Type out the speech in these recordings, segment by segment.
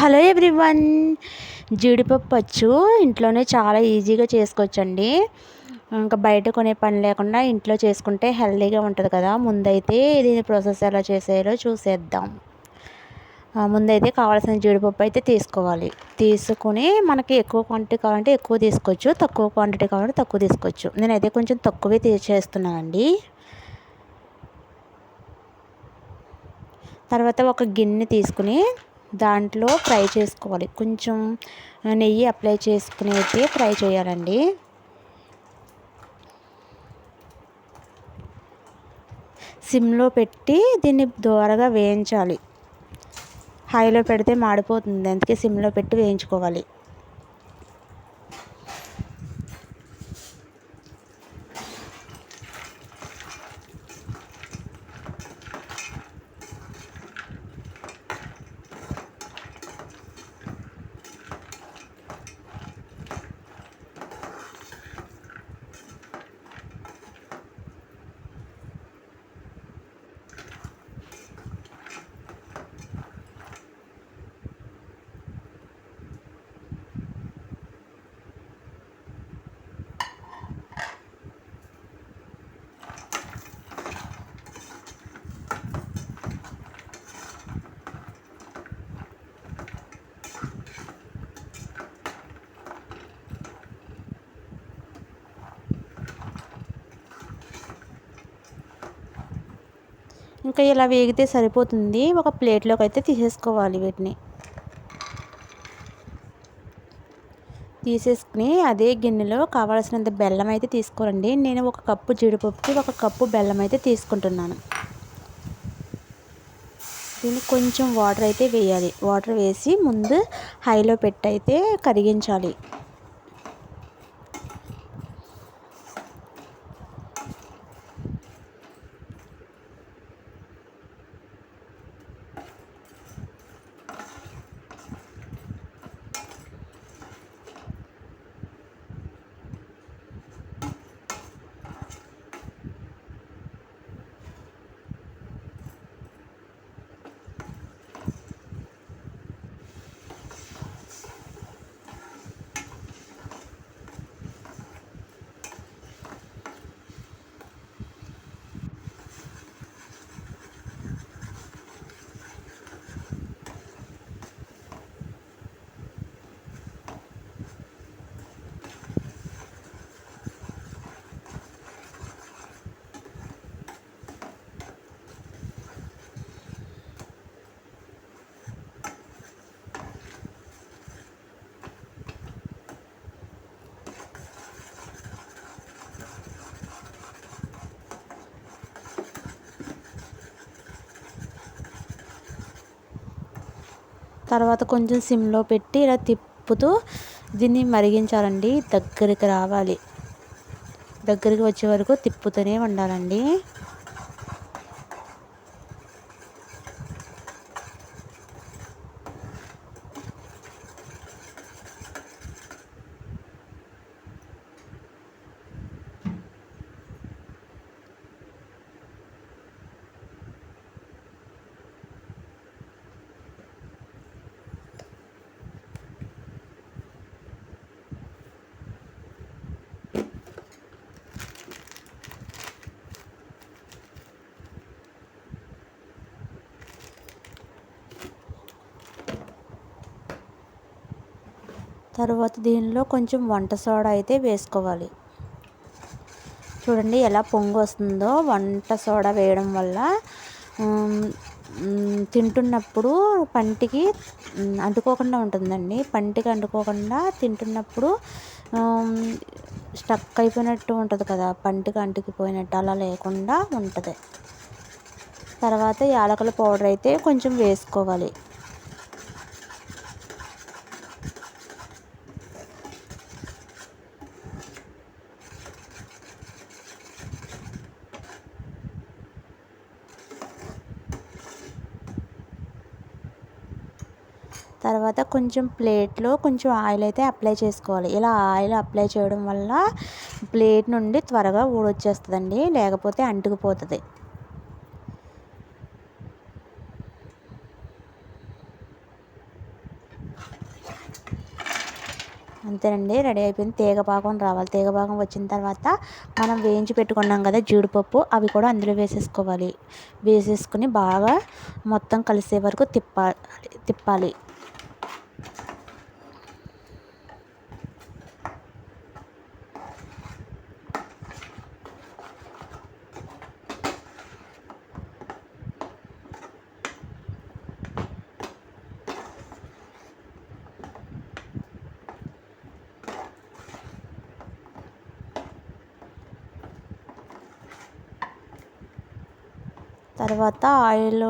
Hello everyone. జీడిపప్పు వచ్చు ఇంట్లోనే చాలా ఈజీగా చేసుకోవచ్చండి. ఇంకా బయట కొనే పని లేకుండా ఇంట్లో చేసుకుంటే హెల్తీగా ఉంటుంది కదా. ముందైతే దీని ప్రాసెస్ ఎలా చేసేయాలో చూసేద్దాం. ముందైతే కావాల్సిన జీడిపప్పు అయితే తీసుకోవాలి. తీసుకుని మనకి ఎక్కువ క్వాంటిటీ కావాలంటే ఎక్కువ తీసుకోవచ్చు. తక్కువ క్వాంటిటీ కావాలంటే తక్కువ తీసుకోవచ్చు. నేనైతే కొంచెం తక్కువే చేస్తున్నానండి. తర్వాత ఒక గిన్నె తీసుకుని దాంట్లో ఫ్రై చేసుకోవాలి. కొంచెం నెయ్యి అప్లై చేసుకుని అయితే ఫ్రై చేయాలండి. సిమ్లో పెట్టి దీన్ని దూరగా వేయించాలి. హైలో పెడితే మాడిపోతుంది. అందుకే సిమ్లో పెట్టి వేయించుకోవాలి. ఇంకా ఇలా వేగితే సరిపోతుంది. ఒక ప్లేట్లోకి అయితే తీసేసుకోవాలి వీటిని. తీసేసుకుని అదే గిన్నెలో కావాల్సినంత బెల్లం అయితే తీసుకోరండి. నేను ఒక కప్పు జీడిపప్పుకి ఒక కప్పు బెల్లం అయితే తీసుకుంటున్నాను. దీన్ని కొంచెం వాటర్ అయితే వేయాలి. వాటర్ వేసి ముందు హైలో పెట్టి అయితే కరిగించాలి. తర్వాత కొంచెం సిమ్లో పెట్టి ఇలా తిప్పుతూ దీన్ని మరిగించాలండి. దగ్గరికి రావాలి. దగ్గరికి వచ్చే వరకు తిప్పుతూనే ఉండాలండి. తర్వాత దీనిలో కొంచెం వంట సోడా అయితే వేసుకోవాలి. చూడండి ఎలా పొంగు వస్తుందో. వంట సోడా వేయడం వల్ల తింటున్నప్పుడు పంటికి అంటుకోకుండా ఉంటుందండి. పంటికి అంటుకోకుండా తింటున్నప్పుడు స్టక్ అయిపోయినట్టు ఉంటుంది కదా. పంటికి అంటుకుపోయినట్టు అలా లేకుండా ఉంటుంది. తర్వాత యాలకుల పౌడర్ అయితే కొంచెం వేసుకోవాలి. తర్వాత కొంచెం ప్లేట్లో కొంచెం ఆయిల్ అయితే అప్లై చేసుకోవాలి. ఇలా ఆయిల్ అప్లై చేయడం వల్ల ప్లేట్ నుండి త్వరగా ఊడొచ్చేస్తుందండి లేకపోతే అంటుకుపోతుంది. అంతేనండి రెడీ అయిపోయింది. తీగపాకం రావాలి. తీగపాకం వచ్చిన తర్వాత మనం వేయించి పెట్టుకున్నాం కదా జీడిపప్పు అవి కూడా అందులో వేసేసుకోవాలి. వేసేసుకుని బాగా మొత్తం కలిసే వరకు తిప్పాలి తిప్పాలి. తర్వాత ఆయిల్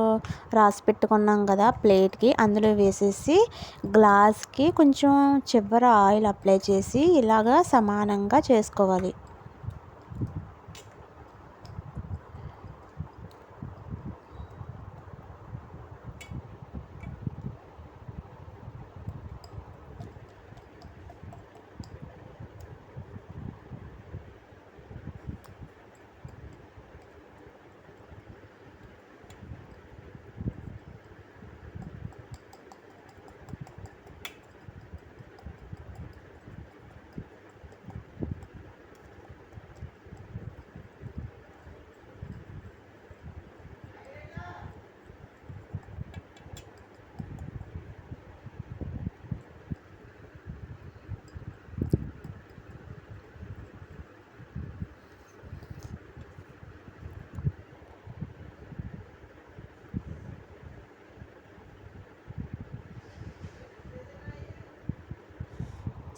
రాసి పెట్టుకున్నాం కదా ప్లేట్కి. అందులో వేసేసి గ్లాస్కి కొంచెం చివర ఆయిల్ అప్లై చేసి ఇలాగా సమానంగా చేసుకోవాలి.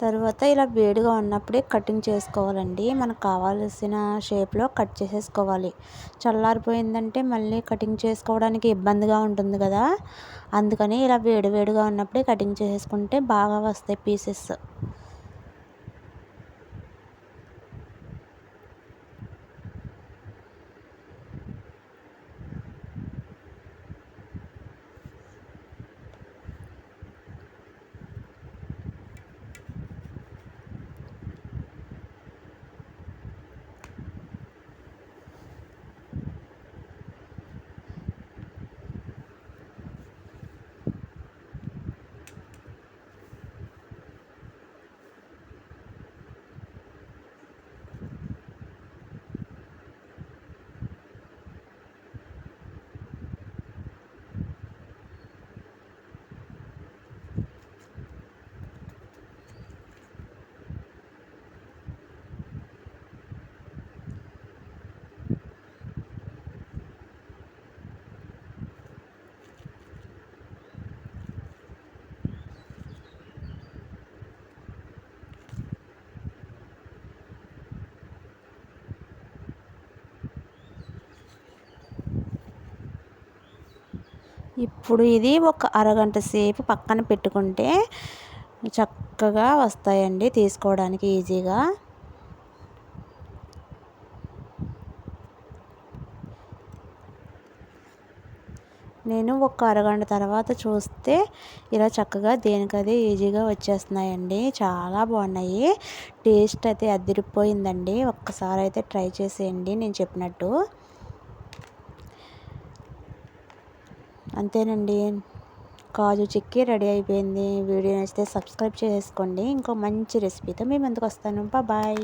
తర్వాత ఇలా వేడిగా ఉన్నప్పుడే కటింగ్ చేసుకోవాలండి. మనకు కావాల్సిన షేప్లో కట్ చేసేసుకోవాలి. చల్లారిపోయిందంటే మళ్ళీ కటింగ్ చేసుకోవడానికి ఇబ్బందిగా ఉంటుంది కదా. అందుకని ఇలా వేడి వేడిగా ఉన్నప్పుడే కటింగ్ చేసేసుకుంటే బాగా వస్తాయి పీసెస్. ఇప్పుడు ఇది ఒక అరగంట సేపు పక్కన పెట్టుకుంటే చక్కగా వస్తాయండి తీసుకోవడానికి ఈజీగా. నేను ఒక అరగంట తర్వాత చూస్తే ఇలా చక్కగా దేనికదే ఈజీగా వచ్చేస్తున్నాయండి. చాలా బాగున్నాయి. టేస్ట్ అయితే అదిరిపోయిందండి. ఒక్కసారి అయితే ట్రై చేసేయండి నేను చెప్పినట్టు. అంతేనండి. కాజు చిక్కీ రెడీ అయిపోయింది. వీడియో నచ్చితే సబ్స్క్రైబ్ చేసుకోండి ఇంకో మంచి రెసిపీతో మేము ముందుకు వస్తాను. బాయ్.